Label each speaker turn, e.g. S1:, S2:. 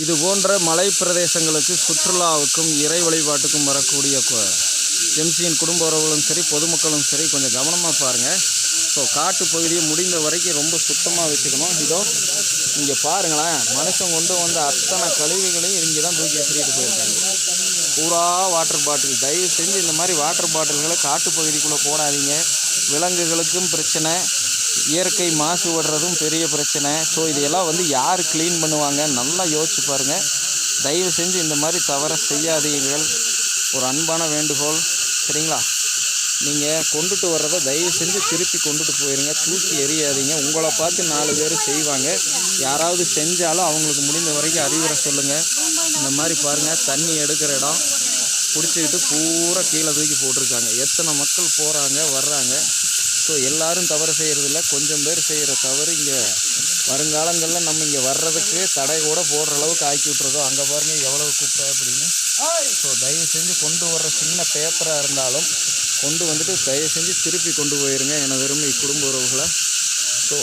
S1: இது போன்ற மலை பிரதேசங்களுக்கு சுற்றுலாவுக்கும் இறை வழிபாட்டுக்கும் வரக்கூடிய எம்சியின் குடும்ப உறவுகளும் சரி பொதுமக்களும் சரி கொஞ்சம் கவனமாக பாருங்கள் ஸோ காட்டு பகுதியை முடிந்த வரைக்கும் ரொம்ப சுத்தமாக வச்சுக்கணும். இதோ இங்கே பாருங்களேன். மனுஷன் கொண்டு வந்த அத்தனை கழிவுகளையும் இங்கே தான் தூக்கி எறிட்டு போயிருக்காங்க. பூரா வாட்டர் பாட்டில் தயவு செஞ்சு இந்த மாதிரி வாட்டர் பாட்டில்களை காட்டு பகுதிக்குள்ளே போடாதீங்க. விலங்குகளுக்கும் பிரச்சனை. இயற்கை மாசுபடுறதும் பெரிய பிரச்சனை. ஸோ இதையெல்லாம் வந்து யார் க்ளீன் பண்ணுவாங்க? நல்லா யோசிச்சு பாருங்கள் தயவு செஞ்சு இந்த மாதிரி தவறை செய்யாதீர்கள். ஒரு அன்பான வேண்டுகோள். சரிங்களா? நீங்கள் கொண்டுட்டு வர்றதை தயவு செஞ்சு திருப்பி கொண்டுட்டு போயிருங்க. தூக்கி எறியாதீங்க. உங்களை பார்த்து நாலு பேர் செய்வாங்க. யாராவது செஞ்சாலும் அவங்களுக்கு முடிந்த வரைக்கும் அறிவுரை சொல்லுங்கள் இந்த மாதிரி பாருங்கள் தண்ணி எடுக்கிற இடம் பிடிச்சிக்கிட்டு பூரா கீழே தூக்கி போட்டிருக்காங்க. எத்தனை மக்கள் போகிறாங்க வர்றாங்க. ஸோ எல்லாரும் தவறு செய்கிறதில்ல கொஞ்சம் பேர் செய்கிற தவறு இங்கே வருங்காலங்களில் நம்ம இங்கே வர்றதுக்கு தடை கூட போடுற அளவுக்கு ஆக்கி விட்றதோ அங்கே பாருங்கள் எவ்வளவு குப்பை அப்படின்னு. ஸோ தயவு செஞ்சு கொண்டு வர்ற சின்ன பேப்பராக இருந்தாலும் கொண்டு வந்துட்டு தயவு செஞ்சு திருப்பி கொண்டு போயிருங்க. என விரும்பி குடும்ப உறவுகளை. ஸோ